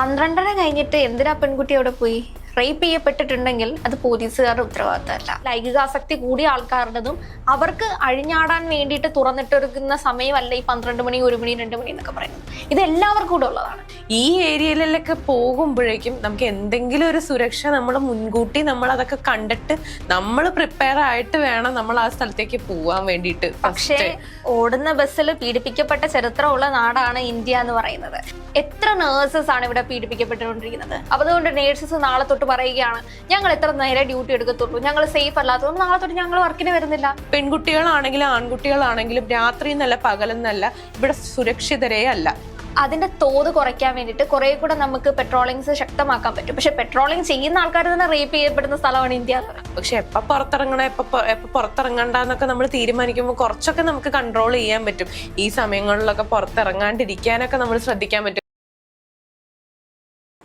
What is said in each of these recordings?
പന്ത്രണ്ടര കഴിഞ്ഞിട്ട് എന്തിനാ പെൺകുട്ടി അവിടെ പോയി? റേപ്പ് ചെയ്യപ്പെട്ടിട്ടുണ്ടെങ്കിൽ അത് പോലീസുകാരുടെ ഉത്തരവാദിത്തമല്ല. ലൈംഗികാസക്തി കൂടിയ ആൾക്കാരുടേതും അവർക്ക് അഴിഞ്ഞാടാൻ വേണ്ടിയിട്ട് തുറന്നിട്ടിരിക്കുന്ന സമയമല്ല ഈ പന്ത്രണ്ട് മണി ഒരു മണി രണ്ട് മണി എന്നൊക്കെ പറയുന്നത്. ഇത് എല്ലാവർക്കും കൂടെ ഉള്ളതാണ്. ഈ ഏരിയയിലൊക്കെ പോകുമ്പോഴേക്കും നമുക്ക് എന്തെങ്കിലും ഒരു സുരക്ഷ നമ്മൾ മുൻകൂട്ടി നമ്മൾ അതൊക്കെ കണ്ടിട്ട് നമ്മൾ പ്രിപ്പയർ ആയിട്ട് വേണം നമ്മൾ ആ സ്ഥലത്തേക്ക് പോവാൻ വേണ്ടിയിട്ട്. പക്ഷേ ഓടുന്ന ബസ്സിൽ പീഡിപ്പിക്കപ്പെട്ട ചരിത്രമുള്ള നാടാണ് ഇന്ത്യ എന്ന് പറയുന്നത്. എത്ര നേഴ്സസ് ആണ് ഇവിടെ പീഡിപ്പിക്കപ്പെട്ടുകൊണ്ടിരിക്കുന്നത്? അപ്പൊ അതുകൊണ്ട് നേഴ്സസ് നാളെ തൊട്ട് പറയുകയാണ്. ഞങ്ങൾ എത്ര നേരെ ഡ്യൂട്ടി എടുക്കത്തുള്ളൂ. ഞങ്ങൾ സേഫ് അല്ലാത്തതുകൊണ്ട് നാളെ തൊട്ട് ഞങ്ങൾ വർക്കിന് വരുന്നില്ല. പെൺകുട്ടികളാണെങ്കിലും ആൺകുട്ടികളാണെങ്കിലും രാത്രി എന്നല്ല പകലെന്നല്ല ഇവിടെ സുരക്ഷിതരേ അല്ല. അതിന്റെ തോത് കുറയ്ക്കാൻ വേണ്ടിയിട്ട് കുറെ കൂടെ നമുക്ക് പെട്രോളിങ്സ് ശക്തമാക്കാൻ പറ്റും. പക്ഷെ പെട്രോളിങ് ചെയ്യുന്ന ആൾക്കാർ തന്നെ റേപ്പ് ചെയ്യപ്പെടുന്ന സ്ഥലമാണ് ഇന്ത്യ പക്ഷെ എപ്പൊ പുറത്തിറങ്ങണം എപ്പൊ പൊ- പുറത്തിറങ്ങണ്ട പുറത്തിറങ്ങണ്ടെന്നൊക്കെ നമ്മൾ തീരുമാനിക്കുമ്പോൾ കുറച്ചൊക്കെ നമുക്ക് കൺട്രോൾ ചെയ്യാൻ പറ്റും. ഈ സമയങ്ങളിലൊക്കെ പുറത്തിറങ്ങാണ്ടിരിക്കാനൊക്കെ നമ്മൾ ശ്രദ്ധിക്കാൻ പറ്റും.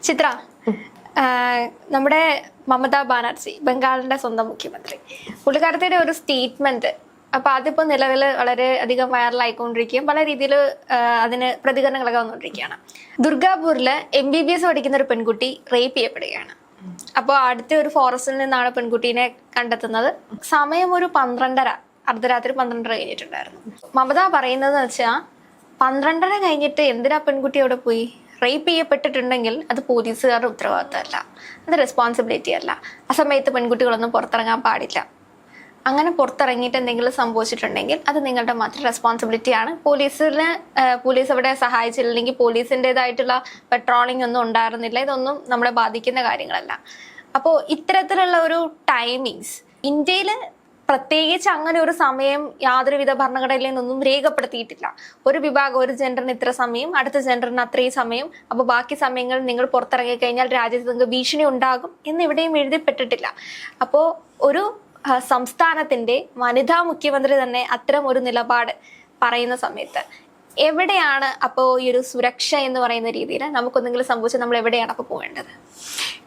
ചിത്ര നമ്മുടെ മമതാ ബാനർജി ബംഗാളിന്റെ സ്വന്തം മുഖ്യമന്ത്രി. പുള്ളിക്കാരത്തിയുടെ ഒരു സ്റ്റേറ്റ്മെന്റ് അപ്പൊ അതിപ്പോ നിലവിൽ വളരെ അധികം വൈറലായിക്കൊണ്ടിരിക്കുകയും പല രീതിയിൽ അതിന് പ്രതികരണങ്ങളൊക്കെ വന്നുകൊണ്ടിരിക്കുകയാണ് ദുർഗാപൂരിൽ എം ബി ബി എസ് പഠിക്കുന്ന ഒരു പെൺകുട്ടി റേപ്പ് ചെയ്യപ്പെടുകയാണ്. അപ്പോൾ അടുത്ത ഒരു ഫോറസ്റ്റിൽ നിന്നാണ് പെൺകുട്ടീനെ കണ്ടെത്തുന്നത്. സമയം ഒരു പന്ത്രണ്ടര അർദ്ധരാത്രി പന്ത്രണ്ടര കഴിഞ്ഞിട്ടുണ്ടായിരുന്നു. മമത പറയുന്നത് വെച്ചാൽ പന്ത്രണ്ടര കഴിഞ്ഞിട്ട് എന്തിനാ പെൺകുട്ടി അവിടെ പോയി? റേപ്പ് ചെയ്യപ്പെട്ടിട്ടുണ്ടെങ്കിൽ അത് പോലീസുകാരുടെ ഉത്തരവാദിത്തമല്ല. അത് റെസ്പോൺസിബിലിറ്റി അല്ല. ആ സമയത്ത് പെൺകുട്ടികളൊന്നും പുറത്തിറങ്ങാൻ പാടില്ല. അങ്ങനെ പുറത്തിറങ്ങിയിട്ട് എന്തെങ്കിലും സംഭവിച്ചിട്ടുണ്ടെങ്കിൽ അത് നിങ്ങളുടെ മാത്രം റെസ്പോൺസിബിലിറ്റി ആണ്. പോലീസിന് പോലീസ് അവിടെ സഹായിച്ചില്ലെങ്കിൽ പോലീസിന്റെതായിട്ടുള്ള പെട്രോളിംഗ് ഒന്നും ഉണ്ടായിരുന്നില്ല. ഇതൊന്നും നമ്മളെ ബാധിക്കുന്ന കാര്യങ്ങളല്ല. അപ്പോൾ ഇത്തരത്തിലുള്ള ഒരു ടൈമിങ്സ് ഇന്ത്യയിൽ പ്രത്യേകിച്ച് അങ്ങനെ ഒരു സമയം യാതൊരുവിധ ഭരണഘടനയിൽ നിന്നൊന്നും രേഖപ്പെടുത്തിയിട്ടില്ല. ഒരു വിഭാഗം ഒരു ജെൻഡറിന് ഇത്ര സമയം അടുത്ത ജെൻഡറിന് അത്രയും സമയം അപ്പോൾ ബാക്കി സമയങ്ങൾ നിങ്ങൾ പുറത്തിറങ്ങി കഴിഞ്ഞാൽ രാജ്യത്ത് നിങ്ങൾക്ക് ഭീഷണി ഉണ്ടാകും എന്ന് ഇവിടെയും എഴുതിപ്പെട്ടിട്ടില്ല. അപ്പോൾ ഒരു സംസ്ഥാനത്തിന്റെ വനിതാ മുഖ്യമന്ത്രി തന്നെ അത്തരം ഒരു നിലപാട് പറയുന്ന സമയത്ത് എവിടെയാണ് അപ്പോ ഈ ഒരു സുരക്ഷ എന്ന് പറയുന്ന രീതിയിൽ നമുക്കൊന്നെങ്കിലും സംഭവിച്ചാൽ നമ്മൾ എവിടെയാണ് അപ്പോൾ പോകേണ്ടത്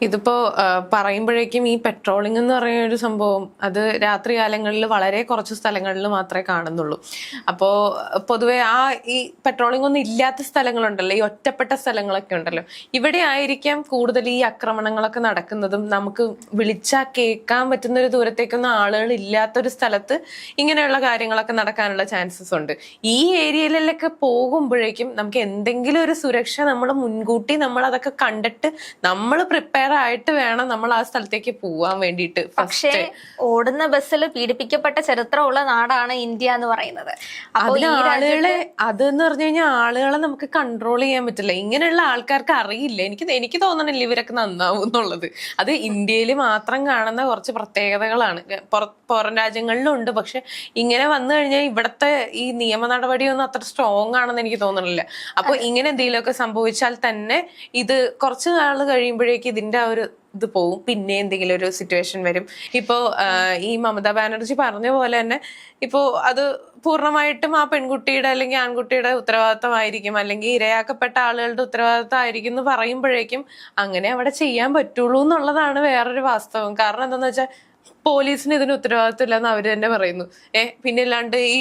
ഇതിപ്പോ പറയുമ്പോഴേക്കും ഈ പെട്രോളിംഗ് എന്ന് പറയുന്ന ഒരു സംഭവം അത് രാത്രി കാലങ്ങളിൽ വളരെ കുറച്ച് സ്ഥലങ്ങളിൽ മാത്രമേ കാണുന്നുള്ളൂ. അപ്പോ പൊതുവെ ആ ഈ പെട്രോളിംഗ് ഒന്നും ഇല്ലാത്ത സ്ഥലങ്ങളുണ്ടല്ലോ ഈ ഒറ്റപ്പെട്ട സ്ഥലങ്ങളൊക്കെ ഉണ്ടല്ലോ. ഇവിടെ ആയിരിക്കാം കൂടുതൽ ഈ ആക്രമണങ്ങളൊക്കെ നടക്കുന്നതും. നമുക്ക് വിളിച്ചാൽ കേൾക്കാൻ പറ്റുന്ന ഒരു ദൂരത്തേക്കൊന്നും ആളുകൾ ഇല്ലാത്തൊരു സ്ഥലത്ത് ഇങ്ങനെയുള്ള കാര്യങ്ങളൊക്കെ നടക്കാനുള്ള ചാൻസസ് ഉണ്ട്. ഈ ഏരിയയിലൊക്കെ പോകുമ്പോഴേക്കും നമുക്ക് എന്തെങ്കിലും ഒരു സുരക്ഷ നമ്മൾ മുൻകൂട്ടി നമ്മൾ അതൊക്കെ കണ്ടിട്ട് നമ്മൾ പ്രിപ്പയർ ആയിട്ട് വേണം നമ്മൾ ആ സ്ഥലത്തേക്ക് പോവാൻ വേണ്ടിയിട്ട്. പക്ഷേ ഓടുന്ന ബസ്സിൽ പീഡിപ്പിക്കപ്പെട്ട ചരിത്രമുള്ള നാടാണ് ഇന്ത്യ എന്ന് പറയുന്നത്. അതിന് ആളുകളെ അതെന്ന് പറഞ്ഞു കഴിഞ്ഞാൽ ആളുകളെ നമുക്ക് കൺട്രോൾ ചെയ്യാൻ പറ്റില്ല. ഇങ്ങനെയുള്ള ആൾക്കാർക്ക് അറിയില്ല. എനിക്ക് എനിക്ക് തോന്നണില്ല ഇവരൊക്കെ നന്നാവും എന്നുള്ളത്. അത് ഇന്ത്യയിൽ മാത്രം കാണുന്ന കുറച്ച് പ്രത്യേകതകളാണ്. പുറം രാജ്യങ്ങളിലും ഉണ്ട്. പക്ഷെ ഇങ്ങനെ വന്നു കഴിഞ്ഞാൽ ഇവിടുത്തെ ഈ നിയമ നടപടിയൊന്നും അത്ര സ്ട്രോങ് ആണെന്ന് എനിക്ക് തോന്നണില്ല. അപ്പൊ ഇങ്ങനെ എന്തെങ്കിലുമൊക്കെ സംഭവിച്ചാൽ തന്നെ ഇത് കുറച്ച് നാൾ കഴിയുമ്പോഴേക്ക് ഇതിന്റെ ആ ഒരു ഇത് പോവും. പിന്നെ എന്തെങ്കിലും ഒരു സിറ്റുവേഷൻ വരും. ഇപ്പോ ഈ മമതാ ബാനർജി പറഞ്ഞ പോലെ തന്നെ ഇപ്പോ അത് പൂർണമായിട്ടും ആ പെൺകുട്ടിയുടെ അല്ലെങ്കിൽ ആൺകുട്ടിയുടെ ഉത്തരവാദിത്തമായിരിക്കും. അല്ലെങ്കിൽ ഇരയാക്കപ്പെട്ട ആളുകളുടെ ഉത്തരവാദിത്തമായിരിക്കും എന്ന് പറയുമ്പോഴേക്കും അങ്ങനെ അവിടെ ചെയ്യാൻ പറ്റുള്ളൂ എന്നുള്ളതാണ് വേറൊരു വാസ്തവം. കാരണം എന്താണെന്ന് വെച്ചാൽ പോലീസിന് ഇതിന് ഉത്തരവാദിത്വം ഇല്ലെന്ന് അവർ തന്നെ പറയുന്നു. ഏഹ് പിന്നെ അല്ലാണ്ട് ഈ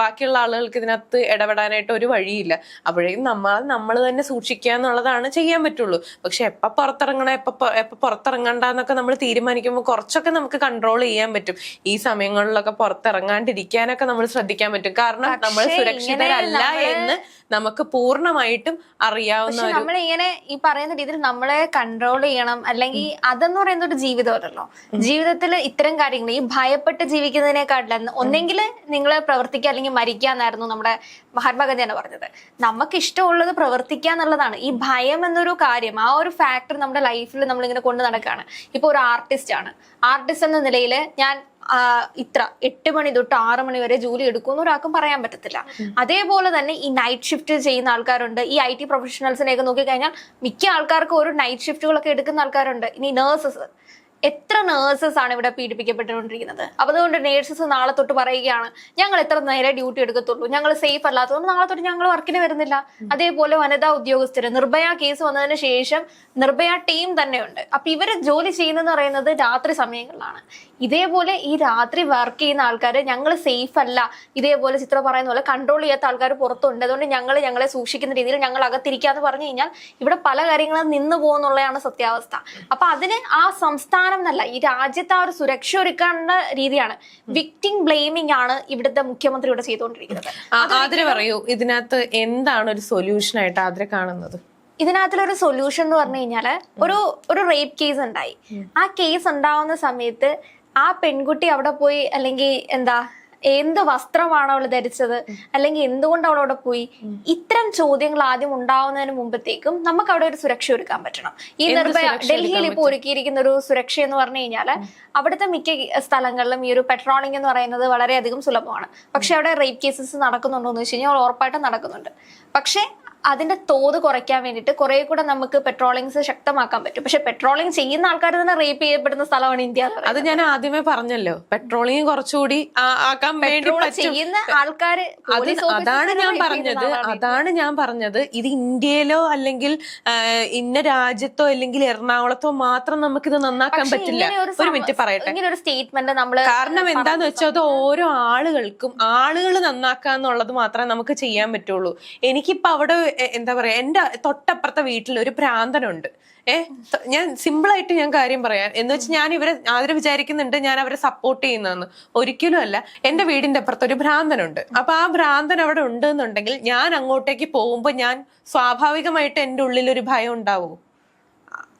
ബാക്കിയുള്ള ആളുകൾക്ക് ഇതിനകത്ത് ഇടപെടാനായിട്ട് ഒരു വഴിയില്ല. അപ്പോഴേക്കും നമ്മൾ നമ്മൾ തന്നെ സൂക്ഷിക്കുക എന്നുള്ളതാണ് ചെയ്യാൻ പറ്റുള്ളൂ. പക്ഷെ എപ്പൊ പുറത്തിറങ്ങണം എപ്പൊ എപ്പൊ പുറത്തിറങ്ങണ്ട പുറത്തിറങ്ങണ്ടെന്നൊക്കെ നമ്മൾ തീരുമാനിക്കുമ്പോൾ കുറച്ചൊക്കെ നമുക്ക് കൺട്രോൾ ചെയ്യാൻ പറ്റും. ഈ സമയങ്ങളിലൊക്കെ പുറത്തിറങ്ങാണ്ടിരിക്കാനൊക്കെ നമ്മൾ ശ്രദ്ധിക്കാൻ പറ്റും. കാരണം നമ്മൾ സുരക്ഷിതരല്ല എന്ന് നമുക്ക് പൂർണമായിട്ടും അറിയാവുന്ന ഒരു നമ്മളിങ്ങനെ ഈ പറയുന്ന രീതിയിൽ നമ്മളെ കൺട്രോൾ ചെയ്യണം. അല്ലെങ്കിൽ അതെന്ന് പറയുന്ന ഒരു ജീവിതമല്ലല്ലോ ജീവിതത്തിൽ ഇത്തരം കാര്യങ്ങൾ ഈ ഭയപ്പെട്ട് ജീവിക്കുന്നതിനെക്കാട്ടിലും ഒന്നെങ്കിൽ നിങ്ങൾ പ്രവർത്തിക്കുക അല്ലെങ്കിൽ മരിക്കുക എന്നായിരുന്നു നമ്മുടെ മഹാത്മാഗാന്ധി തന്നെ പറഞ്ഞത്. നമുക്ക് ഇഷ്ടമുള്ളത് പ്രവർത്തിക്കുക എന്നുള്ളതാണ്. ഈ ഭയം എന്നൊരു കാര്യം ആ ഒരു ഫാക്ടർ നമ്മുടെ ലൈഫിൽ നമ്മളിങ്ങനെ കൊണ്ട് നടക്കുകയാണ്. ഇപ്പൊ ഒരു ആർട്ടിസ്റ്റ് ആണ്. ആർട്ടിസ്റ്റ് എന്ന നിലയിൽ ഞാൻ ഇത്ര എട്ട് മണി തൊട്ട് ആറ് മണി വരെ ജോലി എടുക്കുമെന്ന് ഒരാൾക്കും പറയാൻ പറ്റത്തില്ല. അതേപോലെ തന്നെ ഈ നൈറ്റ് ഷിഫ്റ്റ് ചെയ്യുന്ന ആൾക്കാരുണ്ട്. ഈ ഐ ടി പ്രൊഫഷണൽസിനെയൊക്കെ നോക്കിക്കഴിഞ്ഞാൽ മിക്ക ആൾക്കാർക്കും ഒരു നൈറ്റ് ഷിഫ്റ്റുകളൊക്കെ എടുക്കുന്ന ആൾക്കാരുണ്ട്. ഇനി നേഴ്സസ് എത്ര നേഴ്സസ് ആണ് ഇവിടെ പീഡിപ്പിക്കപ്പെട്ടുകൊണ്ടിരിക്കുന്നത്? അപ്പൊ അതുകൊണ്ട് നേഴ്സസ് നാളെ തൊട്ട് പറയുകയാണ് ഞങ്ങൾ എത്ര നേരെ ഡ്യൂട്ടി എടുക്കത്തുള്ളൂ? ഞങ്ങൾ സേഫ് അല്ലാത്തതുകൊണ്ട് നാളെ തൊട്ട് ഞങ്ങൾ വർക്കിന് വരുന്നില്ല. അതേപോലെ വനിതാ ഉദ്യോഗസ്ഥർ നിർഭയ കേസ് വന്നതിന് ശേഷം നിർഭയ ടീം തന്നെയുണ്ട്. അപ്പൊ ഇവർ ജോലി ചെയ്യുന്നതെന്ന് പറയുന്നത് രാത്രി സമയങ്ങളിലാണ്. ഇതേപോലെ ഈ രാത്രി വർക്ക് ചെയ്യുന്ന ആൾക്കാർ ഞങ്ങൾ സേഫ് അല്ല. ഇതേപോലെ ചിത്ര പറയുന്ന പോലെ കൺട്രോൾ ചെയ്യാത്ത ആൾക്കാർ പുറത്തുണ്ട്. അതുകൊണ്ട് ഞങ്ങൾ ഞങ്ങളെ സൂക്ഷിക്കുന്ന രീതിയിൽ ഞങ്ങൾ അകത്തിരിക്കാന്ന് പറഞ്ഞു കഴിഞ്ഞാൽ ഇവിടെ പല കാര്യങ്ങളും നിന്ന് പോകുന്നുള്ളതാണ് സത്യാവസ്ഥ. അപ്പൊ അതിന് ആ സംസ്ഥാനം എന്നല്ല ഈ രാജ്യത്ത് ആ ഒരു സുരക്ഷ ഒരുക്കേണ്ട രീതിയാണ് വിക്ടിം ബ്ലെയിമിംഗ് ആണ് ഇവിടുത്തെ മുഖ്യമന്ത്രി ഇവിടെ ചെയ്തുകൊണ്ടിരിക്കുന്നത്. ആദര ആതിര പറയൂ ഇതിനകത്ത് എന്താണ് ഒരു സൊല്യൂഷൻ ആയിട്ട് ആതിര കാണുന്നത്? ഇതിനകത്തുള്ളൊരു സൊല്യൂഷൻ എന്ന് പറഞ്ഞു കഴിഞ്ഞാൽ ഒരു ഒരു റേപ്പ് കേസ് ഉണ്ടായി. ആ കേസ് ഉണ്ടാവുന്ന സമയത്ത് ആ പെൺകുട്ടി അവിടെ പോയി അല്ലെങ്കിൽ എന്താ എന്ത് വസ്ത്രമാണ് അവൾ ധരിച്ചത് അല്ലെങ്കിൽ എന്തുകൊണ്ട് അവൾ അവിടെ പോയി ഇത്തരം ചോദ്യങ്ങൾ ആദ്യം ഉണ്ടാവുന്നതിന് മുമ്പത്തേക്കും നമുക്ക് അവിടെ ഒരു സുരക്ഷ ഒരുക്കാൻ പറ്റണം. ഈ നിർഭയ ഡൽഹിയിൽ ഇപ്പോൾ ഒരുക്കിയിരിക്കുന്ന ഒരു സുരക്ഷ എന്ന് പറഞ്ഞു കഴിഞ്ഞാൽ അവിടുത്തെ മിക്ക സ്ഥലങ്ങളിലും ഈ ഒരു പെട്രോളിംഗ് എന്ന് പറയുന്നത് വളരെയധികം സുലഭമാണ്. പക്ഷെ അവിടെ റേപ്പ് കേസസ് നടക്കുന്നുണ്ടോ എന്ന് വെച്ച് കഴിഞ്ഞാൽ ഉറപ്പായിട്ടും നടക്കുന്നുണ്ട്. പക്ഷേ അതിന്റെ തോത് കുറയ്ക്കാൻ വേണ്ടിയിട്ട് കുറെ കൂടെ നമുക്ക് പെട്രോളിങ്സ് ശക്തമാക്കാൻ പറ്റും. പക്ഷെ പെട്രോളിങ് ചെയ്യുന്ന ആൾക്കാർ തന്നെ റേപ്പ് ചെയ്യപ്പെടുന്ന സ്ഥലമാണ് ഇന്ത്യ അത് ഞാൻ ആദ്യമേ പറഞ്ഞല്ലോ. പെട്രോളിങ് കുറച്ചുകൂടി ആക്കാൻ വേണ്ടി ചെയ്യുന്ന ആൾക്കാർ അത് അതാണ് ഞാൻ പറഞ്ഞത്. അതാണ് ഞാൻ പറഞ്ഞത്. ഇത് ഇന്ത്യയിലോ അല്ലെങ്കിൽ ഇന്ന രാജ്യത്തോ അല്ലെങ്കിൽ എറണാകുളത്തോ മാത്രം നമുക്ക് ഇത് നന്നാക്കാൻ പറ്റില്ല. ഒരു മിനിറ്റ് പറയട്ടെ. ഇങ്ങനെ ഒരു സ്റ്റേറ്റ്മെന്റ് നമ്മൾ കാരണം എന്താന്ന് വെച്ചാൽ അത് ഓരോ ആളുകൾക്കും ആളുകൾ നന്നാക്കാന്നുള്ളത് മാത്രമേ നമുക്ക് ചെയ്യാൻ പറ്റുള്ളൂ. എനിക്കിപ്പോ അവിടെ എന്താ പറയാ എന്റെ തൊട്ടപ്പുറത്തെ വീട്ടിൽ ഒരു ഭ്രാന്തനുണ്ട്. ഏഹ് ഞാൻ സിമ്പിൾ ആയിട്ട് ഞാൻ കാര്യം പറയാം. എന്ന് വെച്ച് ഞാൻ ഇവരെ ആദ്യം വിചാരിക്കുന്നുണ്ട് ഞാൻ അവരെ സപ്പോർട്ട് ചെയ്യുന്നതെന്ന്. ഒരിക്കലും അല്ല വീടിന്റെ അപ്പുറത്ത് ഒരു ഭ്രാന്തനുണ്ട്. അപ്പൊ ആ ഭ്രാന്തൻ അവിടെ ഉണ്ട് എന്നുണ്ടെങ്കിൽ ഞാൻ അങ്ങോട്ടേക്ക് പോകുമ്പോൾ ഞാൻ സ്വാഭാവികമായിട്ട് എന്റെ ഉള്ളിൽ ഒരു ഭയം ഉണ്ടാവും.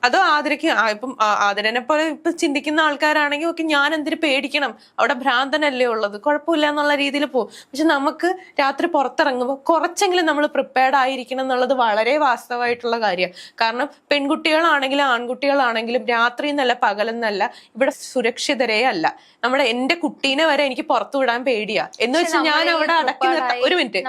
അതോ ആതിരക്ക് ഇപ്പം ആദരനെ ആതിരനെ പോലെ ഇപ്പൊ ചിന്തിക്കുന്ന ആൾക്കാരാണെങ്കിൽ ഒക്കെ ഞാൻ എന്തിനു പേടിക്കണം? അവിടെ ഭ്രാന്തനല്ലേ ഉള്ളത്? കുഴപ്പമില്ല എന്നുള്ള രീതിയിൽ പോകും. പക്ഷെ നമുക്ക് രാത്രി പുറത്തിറങ്ങുമ്പോൾ കുറച്ചെങ്കിലും നമ്മൾ പ്രിപ്പയർഡ് ആയിരിക്കണം എന്നുള്ളത് വളരെ വാസ്തവമായിട്ടുള്ള കാര്യമാണ് കാരണം പെൺകുട്ടികളാണെങ്കിലും ആൺകുട്ടികളാണെങ്കിലും രാത്രി എന്നല്ല പകലെന്നല്ല ഇവിടെ സുരക്ഷിതരേ അല്ല. നമ്മുടെ എന്റെ കുട്ടീനെ വരെ എനിക്ക് പുറത്തു വിടാൻ പേടിയാ. എന്ന് വെച്ചാൽ ഞാൻ അവിടെ അടക്കി നിർത്താം. ഒരു മിനിറ്റ്.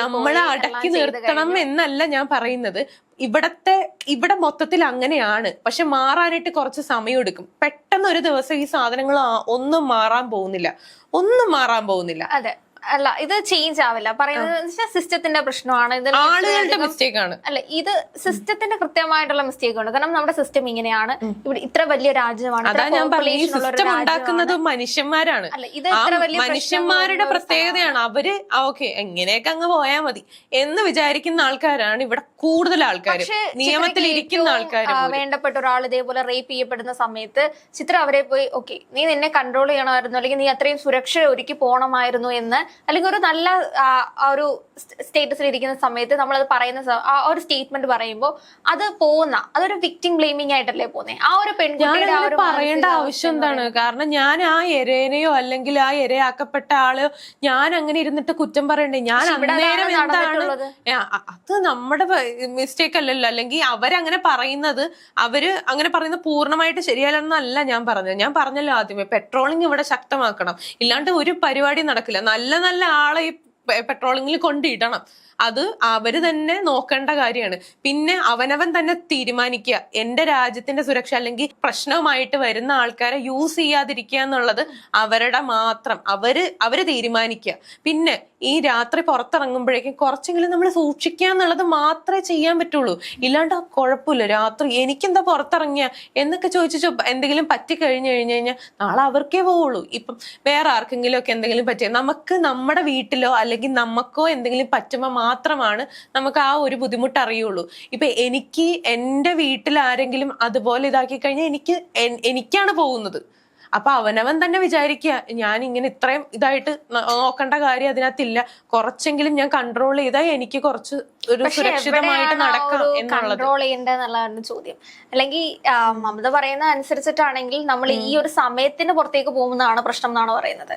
നമ്മൾ അടക്കി നിർത്തണം എന്നല്ല ഞാൻ പറയുന്നത്. ഇവിടത്തെ ഇവിടെ മൊത്തത്തിൽ അങ്ങനെയാണ്. പക്ഷെ മാറാനായിട്ട് കുറച്ച് സമയം എടുക്കും പെട്ടെന്ന് ഒരു ദിവസം ഈ സാധനങ്ങൾ ഒന്നും മാറാൻ പോകുന്നില്ല. ഒന്നും മാറാൻ പോകുന്നില്ല. അതെ. അല്ല ഇത് ചേഞ്ച് ആവില്ല. പറയുന്നത് സിസ്റ്റത്തിന്റെ പ്രശ്നമാണ്. ആളുകളുടെ മിസ്റ്റേക്ക് ആണ്. അല്ല ഇത് സിസ്റ്റത്തിന്റെ കൃത്യമായിട്ടുള്ള മിസ്റ്റേക്ക് ഉണ്ട് കാരണം നമ്മുടെ സിസ്റ്റം ഇങ്ങനെയാണ്. ഇവിടെ ഇത്ര വലിയ രാജ്യമാണ്. അതാ ഞാൻ സിസ്റ്റം. ഉണ്ടാക്കുന്നത് മനുഷ്യന്മാരാണ്. അല്ല ഇത് ഇത്ര വലിയ മനുഷ്യന്മാരുടെ പ്രത്യേകതയാണ്. അവർ ഓക്കെ എങ്ങനെയൊക്കെ അങ്ങ് പോയാ മതി. എന്ന് വിചാരിക്കുന്ന ആൾക്കാരാണ് ഇവിടെ കൂടുതൽ ആൾക്കാർ നിയമത്തിൽ ഇരിക്കുന്ന ആൾക്കാർ വേണ്ടപ്പെട്ട ഒരാൾ ഇതേപോലെ റേപ്പ് ചെയ്യപ്പെടുന്ന സമയത്ത് ചിത്ര അവരെ പോയി ഓക്കെ നീ നിന്നെ കൺട്രോൾ ചെയ്യണമായിരുന്നു. അല്ലെങ്കിൽ നീ അത്രയും സുരക്ഷ ഒരുക്കി പോകണമായിരുന്നു എന്ന് അല്ലെങ്കിൽ ഒരു നല്ല ഒരു സ്റ്റേറ്റസിൽ ഇരിക്കുന്ന സമയത്ത് നമ്മൾ അത് പറയുന്ന ആ ഒരു സ്റ്റേറ്റ്മെന്റ് പറയുമ്പോൾ അത് പോകുന്ന അതൊരു വിക്ടിം ബ്ലെയിമിംഗ് ആയിട്ടല്ലേ പോകുന്നത് ആ ഒരു പെൺകുട്ടിയുടെ പറയേണ്ട ആവശ്യം എന്താണ്? കാരണം ഞാൻ ആ എരേനെയോ അല്ലെങ്കിൽ ആ എരയാക്കപ്പെട്ട ആൾ ഞാൻ അങ്ങനെ ഇരുന്നിട്ട് കുറ്റം പറയണ്ടേ? ഞാൻ അന്നേരം എന്താണ്? അത് നമ്മുടെ മിസ്റ്റേക്ക് അല്ലല്ലോ. അല്ലെങ്കിൽ അവരങ്ങനെ പറയുന്നത് അവർ അങ്ങനെ പറയുന്നത് പൂർണമായിട്ട് ശരിയല്ലെന്നല്ല ഞാൻ പറഞ്ഞത്. ഞാൻ പറഞ്ഞല്ലോ ആദ്യമേ പെട്രോളിങ് ഇവിടെ ശക്തമാക്കണം. ഇല്ലാണ്ട് ഒരു പരിപാടി നടക്കില്ല. നല്ല നല്ല ആളെ ഈ പെട്രോളിങ്ങിൽ കൊണ്ടിടണം അത് അവർ തന്നെ നോക്കേണ്ട കാര്യമാണ്. പിന്നെ അവനവൻ തന്നെ തീരുമാനിക്കുക. എന്റെ രാജ്യത്തിന്റെ സുരക്ഷ അല്ലെങ്കിൽ പ്രശ്നവുമായിട്ട് വരുന്ന ആൾക്കാരെ യൂസ് ചെയ്യാതിരിക്കുക എന്നുള്ളത് അവരുടെ മാത്രം. അവർ അവർ തീരുമാനിക്കുക. പിന്നെ ഈ രാത്രി പുറത്തിറങ്ങുമ്പോഴേക്കും കുറച്ചെങ്കിലും നമ്മൾ സൂക്ഷിക്കുക എന്നുള്ളത് മാത്രമേ ചെയ്യാൻ പറ്റുള്ളൂ. ഇല്ലാണ്ട് കുഴപ്പമില്ല. രാത്രി എനിക്കെന്താ പുറത്തിറങ്ങിയ? എന്നൊക്കെ ചോദിച്ചു എന്തെങ്കിലും പറ്റി കഴിഞ്ഞു കഴിഞ്ഞു കഴിഞ്ഞാൽ നാളെ അവർക്കേ പോവുള്ളൂ. ഇപ്പം വേറെ ആർക്കെങ്കിലും ഒക്കെ എന്തെങ്കിലും പറ്റിയ. നമുക്ക് നമ്മുടെ വീട്ടിലോ അല്ലെങ്കിൽ നമുക്കോ എന്തെങ്കിലും പറ്റുമ്പോൾ മാത്രമാണ് നമുക്ക് ആ ഒരു ബുദ്ധിമുട്ട് അറിയുള്ളൂ. ഇപ്പൊ എനിക്ക് എന്റെ വീട്ടിൽ ആരെങ്കിലും അതുപോലെ ഇതാക്കി കഴിഞ്ഞാൽ എനിക്ക് എനിക്കാണ് പോകുന്നത്. അപ്പൊ അവനവൻ തന്നെ വിചാരിക്കുക ഞാൻ ഇങ്ങനെ ഇത്രയും ഇതായിട്ട് നോക്കേണ്ട കാര്യം അതിനകത്തില്ല. കുറച്ചെങ്കിലും ഞാൻ കൺട്രോൾ ചെയ്താൽ എനിക്ക് കുറച്ച് ഒരു സുരക്ഷിതമായിട്ട് നടക്കാം കൺട്രോൾ ചെയ്യേണ്ടതെന്നുള്ളതാണ് ചോദ്യം. അല്ലെങ്കിൽ മമത പറയുന്ന അനുസരിച്ചിട്ടാണെങ്കിൽ നമ്മൾ ഈ ഒരു സമയത്തിന് പുറത്തേക്ക് പോകുന്നതാണ് പ്രശ്നം എന്നാണ് പറയുന്നത്.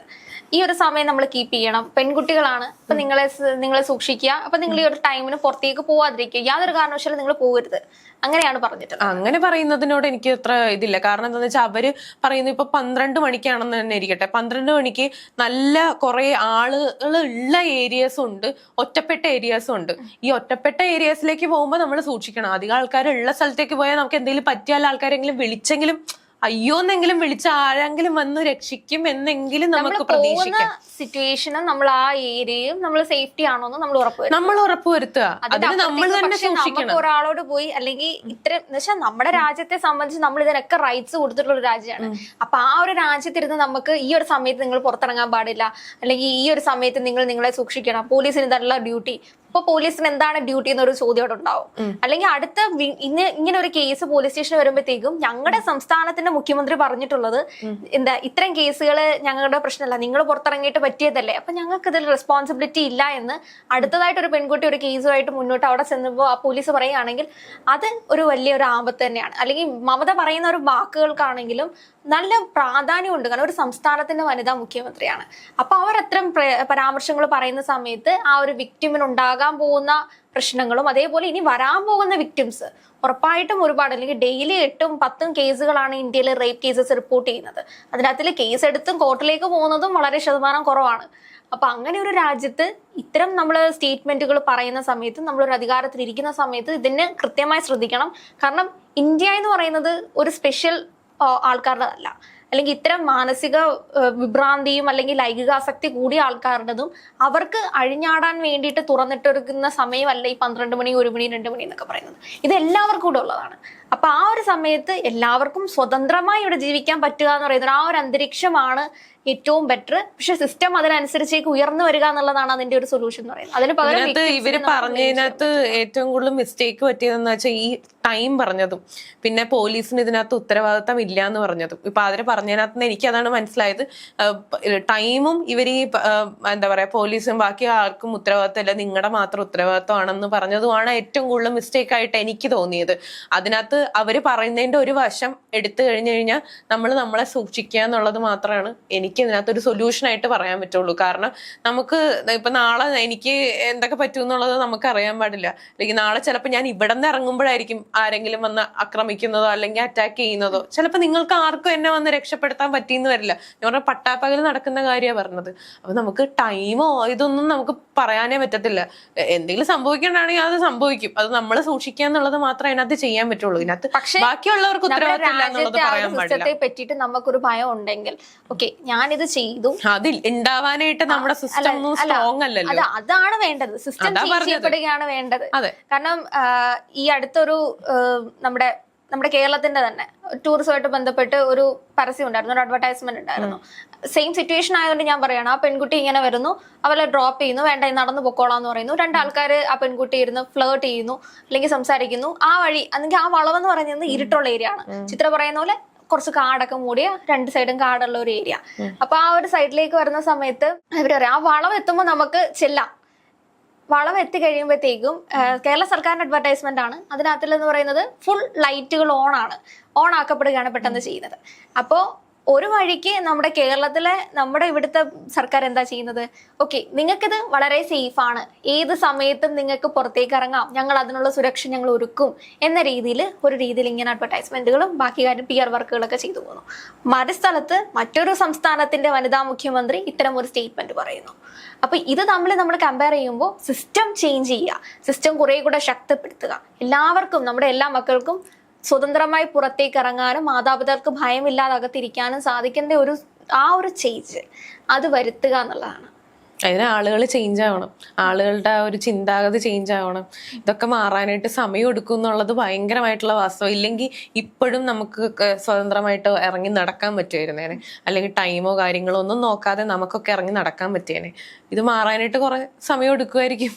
ഈ ഒരു സമയം നമ്മൾ കീപ്പ് ചെയ്യണം. പെൺകുട്ടികളാണ്. അപ്പൊ നിങ്ങളെ നിങ്ങളെ സൂക്ഷിക്കുക. അപ്പൊ നിങ്ങൾ ഈ ഒരു ടൈമിന് പുറത്തേക്ക് പോവാതിരിക്കുക. യാതൊരു കാരണവശാലും നിങ്ങൾ പോകരുത്. അങ്ങനെയാണ് പറഞ്ഞത് അങ്ങനെ പറയുന്നതിനോട് എനിക്ക് അത്ര ഇതില്ല. കാരണം എന്താണെന്ന് വെച്ചാൽ അവർ പറയുന്നത് ഇപ്പൊ പന്ത്രണ്ട് മണിക്കാണെന്ന് തന്നെ ഇരിക്കട്ടെ. പന്ത്രണ്ട് മണിക്ക് നല്ല കുറെ ആളുകൾ ഉള്ള ഏരിയസും ഉണ്ട്. ഒറ്റപ്പെട്ട ഏരിയസും ഉണ്ട്. ഈ ഒറ്റപ്പെട്ട ഏരിയസിലേക്ക് പോകുമ്പോൾ നമ്മൾ സൂക്ഷിക്കണം. അധികം ആൾക്കാർ ഉള്ള സ്ഥലത്തേക്ക് പോയാൽ നമുക്ക് എന്തെങ്കിലും പറ്റിയാൽ ആൾക്കാരെങ്കിലും വിളിച്ചെങ്കിലും അയ്യോ എന്നെങ്കിലും വിളിച്ച ആരെങ്കിലും വന്ന് രക്ഷിക്കും എന്നെങ്കിലും നമുക്ക് പ്രതീക്ഷിക്കാം. സിറ്റുവേഷനും നമ്മൾ ആ ഏരിയയും നമ്മൾ സേഫ്റ്റി ആണോ എന്ന് നമ്മൾ ഉറപ്പുവരുത്തുക നമ്മൾ ഉറപ്പുവരുത്തുക വരുത്തുക. അതിന് നമ്മൾ തന്നെ സൂക്ഷിക്കണം. ഒരാളോട് പോയി അല്ലെങ്കിൽ ഇത്ര വെച്ചാൽ നമ്മുടെ രാജ്യത്തെ സംബന്ധിച്ച് നമ്മൾ ഇതിനൊക്കെ റൈറ്റ്സ് കൊടുത്തിട്ടുള്ള ഒരു രാജ്യമാണ്. അപ്പൊ ആ ഒരു രാജ്യത്തിരുന്ന് നമുക്ക് ഈ ഒരു സമയത്ത് നിങ്ങൾ പുറത്തിറങ്ങാൻ പാടില്ല. അല്ലെങ്കിൽ ഈ ഒരു സമയത്ത് നിങ്ങൾ നിങ്ങളെ സൂക്ഷിക്കണം. പോലീസിന് ഇതല്ല ഡ്യൂട്ടി ഇപ്പൊ പോലീസിന് എന്താണ് ഡ്യൂട്ടി എന്നൊരു ചോദ്യം അവിടെ ഉണ്ടാവും അല്ലെങ്കിൽ അടുത്ത ഇന്ന് ഇങ്ങനെ ഒരു കേസ് പോലീസ് സ്റ്റേഷൻ വരുമ്പോഴത്തേക്കും ഞങ്ങളുടെ സംസ്ഥാനത്തിന്റെ മുഖ്യമന്ത്രി പറഞ്ഞിട്ടുള്ളത് എന്താ ഇത്തരം കേസുകൾ ഞങ്ങളുടെ പ്രശ്നമല്ല നിങ്ങൾ പുറത്തിറങ്ങിയിട്ട് പറ്റിയതല്ലേ? അപ്പൊ ഞങ്ങൾക്ക് ഇതിൽ റെസ്പോൺസിബിലിറ്റി ഇല്ല എന്ന് അടുത്തതായിട്ട് ഒരു പെൺകുട്ടി ഒരു കേസുമായിട്ട് മുന്നോട്ട് അവിടെ ചെന്നപ്പോൾ ആ പോലീസ് പറയുകയാണെങ്കിൽ അത് ഒരു വലിയൊരു ആപത്ത് തന്നെയാണ്. അല്ലെങ്കിൽ മമത പറയുന്ന ഒരു വാക്കുകൾക്കാണെങ്കിലും നല്ല പ്രാധാന്യമുണ്ട് കാരണം ഒരു സംസ്ഥാനത്തിന്റെ വനിതാ മുഖ്യമന്ത്രിയാണ്. അപ്പൊ അവർ അത്തരം പരാമർശങ്ങൾ പറയുന്ന സമയത്ത് ആ ഒരു വിക്ടിമിന് ഉണ്ടാകാൻ പോകുന്ന പ്രശ്നങ്ങളും അതേപോലെ ഇനി വരാൻ പോകുന്ന വിക്ടിംസ് ഉറപ്പായിട്ടും ഒരുപാട് അല്ലെങ്കിൽ ഡെയിലി എട്ടും പത്തും കേസുകളാണ് ഇന്ത്യയിൽ റേപ്പ് കേസസ് റിപ്പോർട്ട് ചെയ്യുന്നത്. അതിനകത്തിൽ കേസ് എടുത്തും കോർട്ടിലേക്ക് പോകുന്നതും വളരെ ശതമാനം കുറവാണ്. അപ്പൊ അങ്ങനെ ഒരു രാജ്യത്ത് ഇത്തരം നമ്മൾ സ്റ്റേറ്റ്മെന്റുകൾ പറയുന്ന സമയത്ത് നമ്മൾ ഒരു അധികാരത്തിൽ ഇരിക്കുന്ന സമയത്ത് ഇതിന് കൃത്യമായി ശ്രദ്ധിക്കണം. കാരണം ഇന്ത്യ എന്ന് പറയുന്നത് ഒരു സ്പെഷ്യൽ ആൾക്കാരുടേതല്ല അല്ലെങ്കിൽ ഇത്തരം മാനസിക വിഭ്രാന്തിയും അല്ലെങ്കിൽ ലൈംഗികാസക്തി കൂടിയ ആൾക്കാരുടേതും അവർക്ക് അഴിഞ്ഞാടാൻ വേണ്ടിയിട്ട് തുറന്നിട്ടൊരുക്കുന്ന സമയമല്ല ഈ പന്ത്രണ്ട് മണി ഒരു മണി രണ്ട് മണി എന്നൊക്കെ പറയുന്നത്. ഇത് എല്ലാവർക്കും കൂടെ ഉള്ളതാണ്. അപ്പൊ ആ ഒരു സമയത്ത് എല്ലാവർക്കും സ്വതന്ത്രമായി ഇവിടെ ജീവിക്കാൻ പറ്റുക എന്ന് പറയുന്നത് ആ ഒരു അന്തരീക്ഷമാണ് ഏറ്റവും ബെറ്റർ പക്ഷെ സിസ്റ്റം അതിനനുസരിച്ചേക്ക് ഉയർന്നു വരിക എന്നുള്ളതാണ് അതിന്റെ ഒരു സൊല്യൂഷൻ എന്ന് പറയുന്നത്. അതിന് പകരം ഇവർ പറഞ്ഞതിനകത്ത് ഏറ്റവും കൂടുതൽ മിസ്റ്റേക്ക് പറ്റിയതെന്ന് വെച്ചാൽ ഈ ടൈം പറഞ്ഞതും. പിന്നെ പോലീസിന് ഇതിനകത്ത് ഉത്തരവാദിത്തം ഇല്ല എന്ന് പറഞ്ഞതും. ഇപ്പൊ അതിന് പറഞ്ഞതിനകത്ത് നിന്ന് എനിക്ക് അതാണ് മനസ്സിലായത്. ടൈമും ഇവർ ഈ എന്താ പറയാ പോലീസും ബാക്കി ആർക്കും ഉത്തരവാദിത്തം നിങ്ങളുടെ മാത്രം ഉത്തരവാദിത്തമാണെന്ന് പറഞ്ഞതുമാണ് ഏറ്റവും കൂടുതൽ മിസ്റ്റേക്ക് ആയിട്ട് എനിക്ക് തോന്നിയത്. അതിനകത്ത് അവർ പറയുന്നതിന്റെ ഒരു വശം എടുത്തു കഴിഞ്ഞു കഴിഞ്ഞാൽ നമ്മൾ നമ്മളെ സൂക്ഷിക്കുക എന്നുള്ളത് മാത്രമാണ് എനിക്ക് ഇതിനകത്ത് ഒരു സൊല്യൂഷൻ ആയിട്ട് പറയാൻ പറ്റുള്ളൂ. കാരണം നമുക്ക് ഇപ്പൊ നാളെ എനിക്ക് എന്തൊക്കെ പറ്റും എന്നുള്ളത് നമുക്ക് അറിയാൻ പാടില്ല. അല്ലെങ്കിൽ നാളെ ചിലപ്പോൾ ഞാൻ ഇവിടെ നിന്ന് ഇറങ്ങുമ്പോഴായിരിക്കും ആരെങ്കിലും വന്ന് ആക്രമിക്കുന്നതോ അല്ലെങ്കിൽ അറ്റാക്ക് ചെയ്യുന്നതോ. ചിലപ്പോൾ നിങ്ങൾക്ക് ആർക്കും എന്നെ വന്ന് രക്ഷപ്പെടുത്താൻ പറ്റിയെന്ന് വരില്ല. ഞാൻ പറഞ്ഞ പട്ടാപ്പകൽ നടക്കുന്ന കാര്യമാണ് പറഞ്ഞത്. അപ്പൊ നമുക്ക് ടൈമോ ഇതൊന്നും നമുക്ക് പറയാനേ പറ്റത്തില്ല. എന്തെങ്കിലും സംഭവിക്കണ്ടാണെങ്കിൽ അത് സംഭവിക്കും. അത് നമ്മൾ സൂക്ഷിക്കുക എന്നുള്ളത് മാത്രമേ അതിനകത്ത് ചെയ്യാൻ പറ്റുള്ളൂ. ഇതിനകത്ത് പക്ഷേ ബാക്കിയുള്ളവർക്ക് സിസ്റ്റത്തെ പറ്റിയിട്ട് നമുക്കൊരു ഭയം ഉണ്ടെങ്കിൽ ഓക്കെ ഞാനിത് ചെയ്തു. അതിൽ ഉണ്ടാവാനായിട്ട് നമ്മുടെ സിസ്റ്റം സ്ട്രോങ് അല്ലല്ലോ. അത് അതാണ് വേണ്ടത്. സിസ്റ്റം. ചെയ്യപ്പെടുകയാണ് വേണ്ടത്. കാരണം ഈ അടുത്തൊരു നമ്മുടെ നമ്മുടെ കേരളത്തിന്റെ തന്നെ ടൂറിസമായിട്ട് ബന്ധപ്പെട്ട് ഒരു പരസ്യം ഉണ്ടായിരുന്നു ഒരു അഡ്വർടൈസ്മെന്റ് ഉണ്ടായിരുന്നു. സെയിം സിറ്റുവേഷൻ ആയതുകൊണ്ട് ഞാൻ പറയാണ് ആ പെൺകുട്ടി ഇങ്ങനെ വരുന്നു അവളെ ഡ്രോപ്പ് ചെയ്യുന്നു വേണ്ട നടന്നു നടന്നു പൊക്കോളാന്ന് പറയുന്നു. രണ്ടാൾക്കാർ ആ പെൺകുട്ടി ഇരുന്ന് ഫ്ലേർട്ട് ചെയ്യുന്നു അല്ലെങ്കിൽ സംസാരിക്കുന്നു. ആ വഴി അല്ലെങ്കിൽ ആ വളവെന്ന് പറയുന്നത് ഇരുട്ടുള്ള ഏരിയ ആണ്. ചിത്രം പറയുന്ന പോലെ കുറച്ച് കാടൊക്കെ മൂടിയ രണ്ട് സൈഡും കാടുള്ള ഒരു ഏരിയ അപ്പൊ ആ ഒരു സൈഡിലേക്ക് വരുന്ന സമയത്ത് അവർ പറയാം ആ വളവ് എത്തുമ്പോൾ നമുക്ക് ചെല്ലാം. വളം എത്തി കഴിയുമ്പോഴത്തേക്കും കേരള സർക്കാരിന്റെ അഡ്വർടൈസ്മെന്റ് ആണ്. അതിനകത്തിൽ എന്ന് പറയുന്നത് ഫുൾ ലൈറ്റുകൾ ഓൺ ആണ്. ഓൺ ആക്കപ്പെടുകയാണ് പെട്ടെന്ന് ചെയ്യുന്നത്. അപ്പോൾ ഒരു വഴിക്ക് നമ്മുടെ കേരളത്തിലെ നമ്മുടെ ഇവിടുത്തെ സർക്കാർ എന്താ ചെയ്യുന്നത്? ഓക്കെ നിങ്ങൾക്കിത് വളരെ സേഫാണ് ഏത് സമയത്തും നിങ്ങൾക്ക് പുറത്തേക്ക് ഇറങ്ങാം. ഞങ്ങൾ അതിനുള്ള സുരക്ഷ ഞങ്ങൾ ഒരുക്കും എന്ന രീതിയിൽ ഒരു രീതിയിൽ ഇങ്ങനെ അഡ്വർടൈസ്മെന്റുകളും ബാക്കി കാര്യം പി ആർ വർക്കുകളൊക്കെ ചെയ്തു പോകുന്നു മറുസ്ഥലത്ത് മറ്റൊരു സംസ്ഥാനത്തിന്റെ വനിതാ മുഖ്യമന്ത്രി ഇത്തരം ഒരു സ്റ്റേറ്റ്മെന്റ് പറയുന്നു. അപ്പൊ ഇത് തമ്മിൽ നമ്മൾ കമ്പയർ ചെയ്യുമ്പോൾ സിസ്റ്റം ചേഞ്ച് ചെയ്യുക. സിസ്റ്റം കുറെ കൂടെ ശക്തിപ്പെടുത്തുക. എല്ലാവർക്കും നമ്മുടെ എല്ലാ മക്കൾക്കും സ്വതന്ത്രമായി പുറത്തേക്ക് ഇറങ്ങാനും മാതാപിതാക്കൾക്ക് ഭയമില്ലാതെ അകത്തിരിക്കാനും സാധിക്കേണ്ട ഒരു ആ ഒരു ചേഞ്ച് അത് വരുത്തുക എന്നുള്ളതാണ്. അതിന് ആളുകൾ ചേഞ്ച് ആവണം. ആളുകളുടെ ആ ഒരു ചിന്താഗതി ചേഞ്ച് ആവണം. ഇതൊക്കെ മാറാനായിട്ട് സമയം എടുക്കും എന്നുള്ളത് ഭയങ്കരമായിട്ടുള്ള വാസ്തവം. ഇല്ലെങ്കിൽ ഇപ്പോഴും നമുക്ക് സ്വതന്ത്രമായിട്ട് ഇറങ്ങി നടക്കാൻ പറ്റുമായിരുന്നേനെ. അല്ലെങ്കിൽ ടൈമോ കാര്യങ്ങളോ ഒന്നും നോക്കാതെ നമുക്കൊക്കെ ഇറങ്ങി നടക്കാൻ പറ്റിയേനെ ഇത് മാറാനായിട്ട് കുറെ സമയം എടുക്കുമായിരിക്കും.